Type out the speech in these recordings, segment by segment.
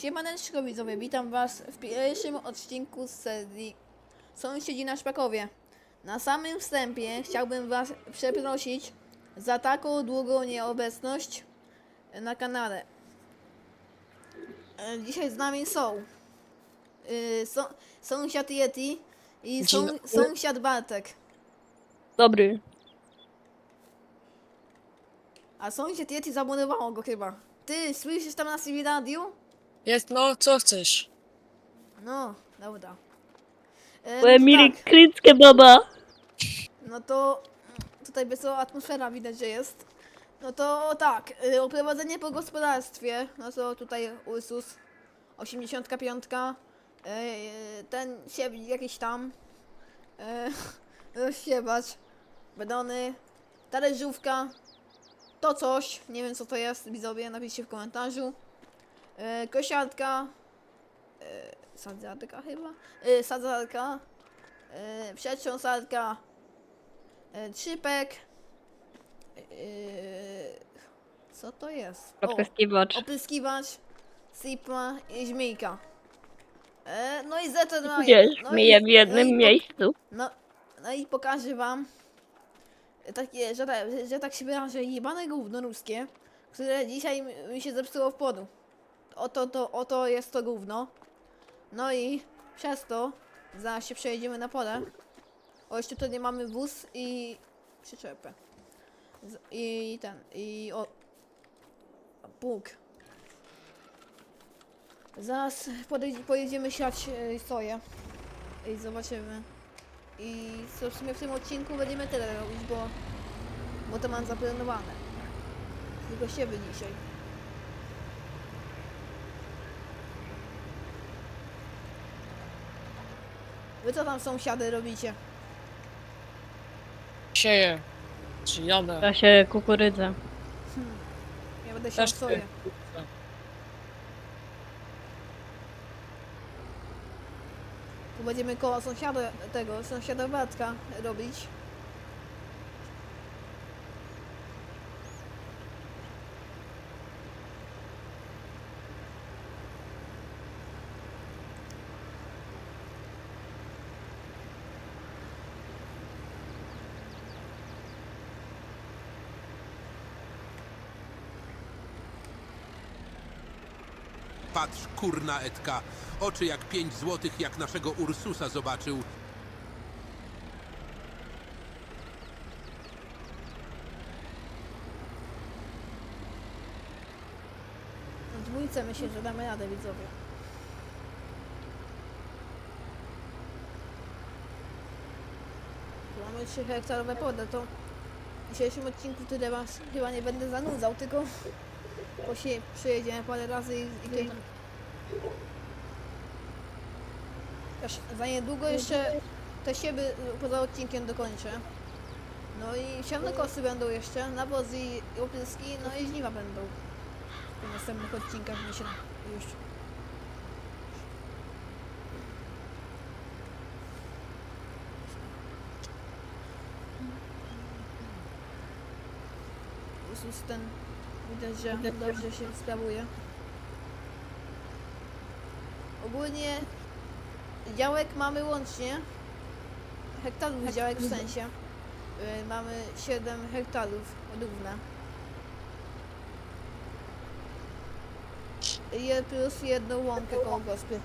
Siemaneczko widzowie, witam was w pierwszym odcinku z serii Sąsiedzi na Szpakowie. Na samym wstępie chciałbym was przeprosić za taką długą nieobecność na kanale. E, Dzisiaj z nami są y, są, sąsiad Yeti i Dzień są, dobry. sąsiad Bartek. Dobry. A sąsiad Yeti zabudowało go chyba. Ty słyszysz tam na CV radiu? Jest, no, co chcesz? No, dobra. E, Moje no mili tak. kryckie baba. No to tutaj wesoła atmosfera widać, że jest. No to tak, y, oprowadzenie po gospodarstwie, no to tutaj Ursus 85, y, ten siewnik jakiś tam, y, rozsiewacz, bedony, talerzówka, to coś, nie wiem co to jest, widzowie, napiszcie w komentarzu, y, kosiarka, y, sadzarka chyba, y, sadzarka, przetrząsarka, E, Trzypek. E, Co to jest? O, Odpyskiwacz. opryskiwacz, Sipla i Żmijka. E, No i Maja. Wiesz, no myję w jednym no i miejscu. No, no i pokażę wam takie, że, tak- że tak się wyrażę, jebane gówno ruskie, które dzisiaj mi- mi się zepsuło w podu. Oto, to, oto jest to gówno. No i przez to zaraz się przejedziemy na pole. O, jeszcze tutaj mamy wóz i przyczepę. Z, I ten, i o... Pług. Zaraz pojedziemy siać e, soję. I zobaczymy. I co w sumie w tym odcinku będziemy tyle robić, bo, bo to mam zaplanowane. Tylko siebie dzisiaj. Wy co tam sąsiady robicie? Sieję. Czy jadę. Da się kukurydzę. Ja będę siał Też soję. ty. Tu będziemy koło sąsiada tego, sąsiada Bartka robić. Patrz, kurna Edka. Oczy jak pięć złotych, jak naszego Ursusa zobaczył. Na dwójce myślę, że damy radę widzowie. Tu mamy 3 hektarowe pole, to w dzisiejszym odcinku tyle was chyba nie będę zanudzał, tylko posie, przyjedziemy parę razy i, i tutaj... Aż za niedługo jeszcze te sieby poza odcinkiem dokończę. No i siane kosy będą jeszcze, nawóz i i opryski, no i żniwa będą w następnych odcinkach myślę już. Usus ten widać, że dobrze się sprawuje. Ogólnie działek mamy łącznie hektarów działek w sensie. Y, mamy 7 hektarów równe. Je plus jedną łąkę koło gospy.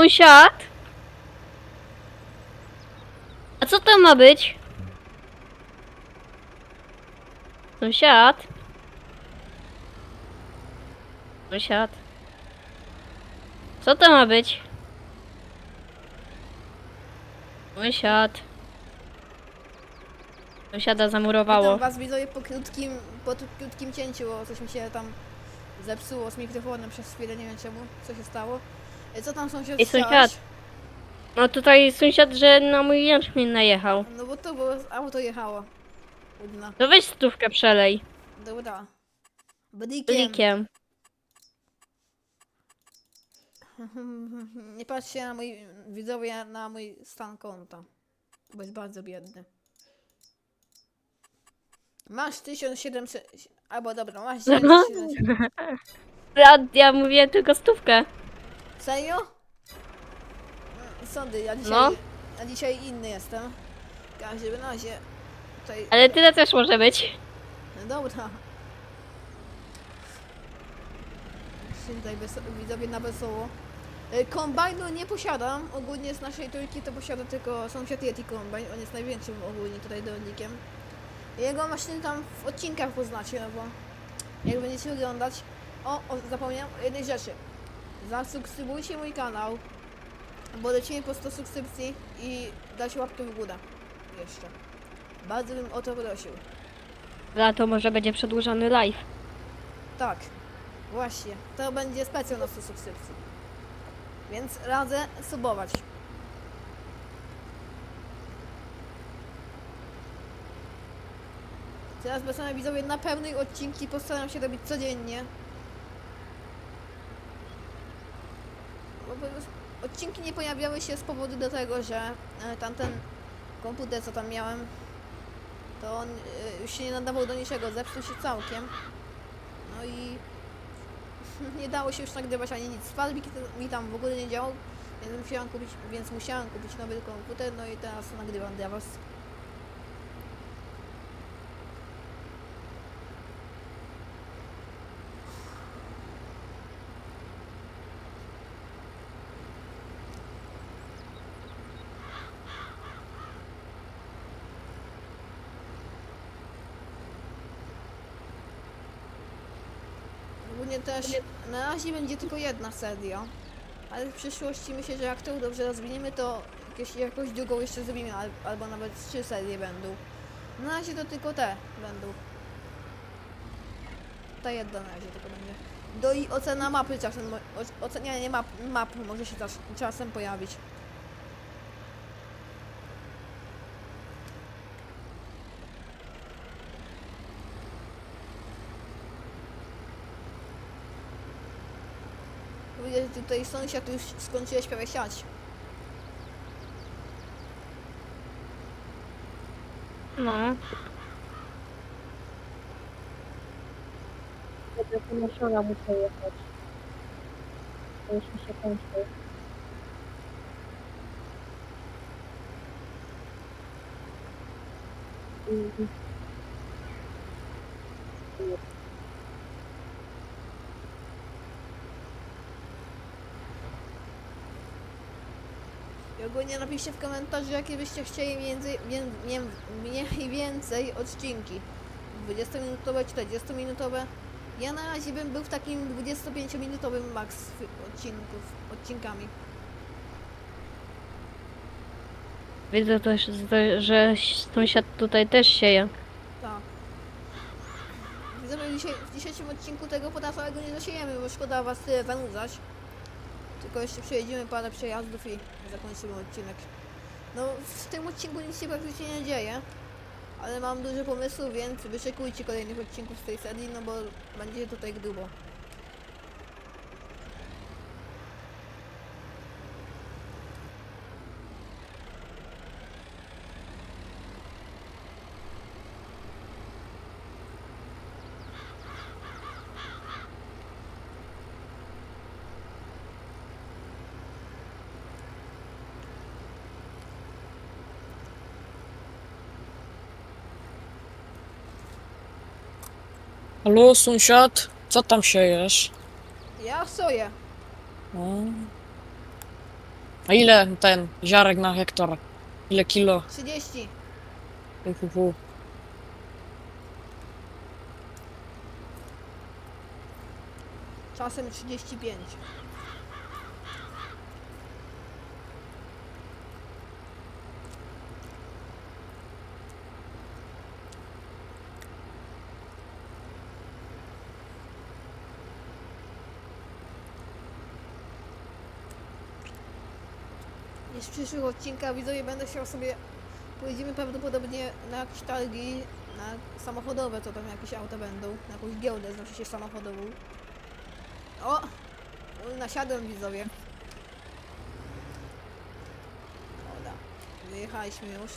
Sąsiad? A co to ma być? Sąsiad? Sąsiad? Co to ma być? Sąsiad? Sąsiada zamurowało. Witam was widzowie po krótkim, po krótkim cięciu, bo coś mi się tam zepsuło z mikrofonem przez chwilę, nie wiem czemu, co się stało. E, Co tam sąsiad Ej, chciałeś? sąsiad. No tutaj sąsiad, że na mój jęczmień najechał. No bo to było, auto jechało. Udna. To weź stówkę przelej. Dobra. Blikiem. Blikiem. Nie patrzcie na mój, widzowie, na mój stan konta. Bo jest bardzo biedny. Masz 1700, albo dobra, masz 900. Ja, ja mówię tylko stówkę. Serio? Sądy, ja dzisiaj, No. ja dzisiaj inny jestem. W każdym razie, tutaj, Ale tyle też może być. no dobra. Się Tutaj weso- widzowie na wesoło. E, Kombajnu nie posiadam, ogólnie z naszej trójki to posiada tylko sąsiad Yeti Kombajn, on jest największym ogólnie tutaj rolnikiem. Jego maszyny tam w odcinkach poznacie, no bo jak będziecie oglądać. O, o zapomniałem o jednej rzeczy. Zasubskrybujcie mój kanał, bo lecimy po 100 subskrypcji i dajcie łapkę w górę. Jeszcze. Bardzo bym o to prosił. Za to może będzie przedłużony live. Tak, właśnie. To będzie specjal na 100 subskrypcji. Więc radzę subować. Teraz będę widzowie na pełnej odcinki postaram się robić codziennie. Bo po prostu odcinki nie pojawiały się z powodu do tego, że e, tamten komputer co tam miałem to on e, już się nie nadawał do niczego, zepsuł się całkiem. No i nie dało się już nagrywać ani nic. Spadbik mi tam w ogóle nie działał, więc musiałam kupić, więc musiałam kupić nowy komputer, no i teraz nagrywam dla was. Ogólnie też na razie będzie tylko jedna seria, ale w przyszłości myślę, że jak to dobrze rozwiniemy, to jakieś, jakąś drugą jeszcze zrobimy, al, albo nawet trzy serie będą. Na razie to tylko te będą. Ta jedna na razie tylko będzie. Do i ocena mapy czasem, ocenianie map, map może się czas, czasem pojawić. Widzę, że tutaj sąsiad już skończyłeś prawie siać. No. Będę ponoszona muszę jechać. To już mi się kończy. I- I ogólnie napiszcie w komentarzu, jakie byście chcieli mię, mię, mniej więcej odcinki. 20-minutowe, 40-minutowe. Ja na razie bym był w takim 25-minutowym max odcinków, odcinkami. Widzę też, że- że sąsiad tutaj też sieje. Tak. Widzowie, dzisiaj, w dzisiejszym odcinku tego podatowego nie zasiejemy, bo szkoda was tyle zanudzać. Tylko jeszcze przejedziemy parę przejazdów i zakończymy odcinek. No, w tym odcinku nic się praktycznie nie dzieje, ale mam dużo pomysłów, więc wyczekujcie kolejnych odcinków z tej serii, no bo będzie tutaj grubo. Halo, sąsiad? Co tam siejesz? Ja soję. No. A ile ten ziarek na hektar? Ile kilo? 30. Uhuhu. Czasem 35. jakichś przyszłych odcinkach widzowie będę chciał sobie pojedziemy prawdopodobnie na jakieś targi na samochodowe, co tam jakieś auta będą, na jakąś giełdę, znaczy się samochodową. O! Nasiadłem widzowie. Dobra, wyjechaliśmy już.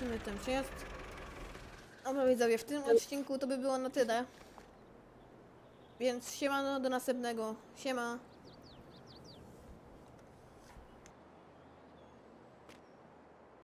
Kończymy ten przejazd. Dobra widzowie, w tym odcinku to by było na tyle. Więc siemano, do następnego. Siema.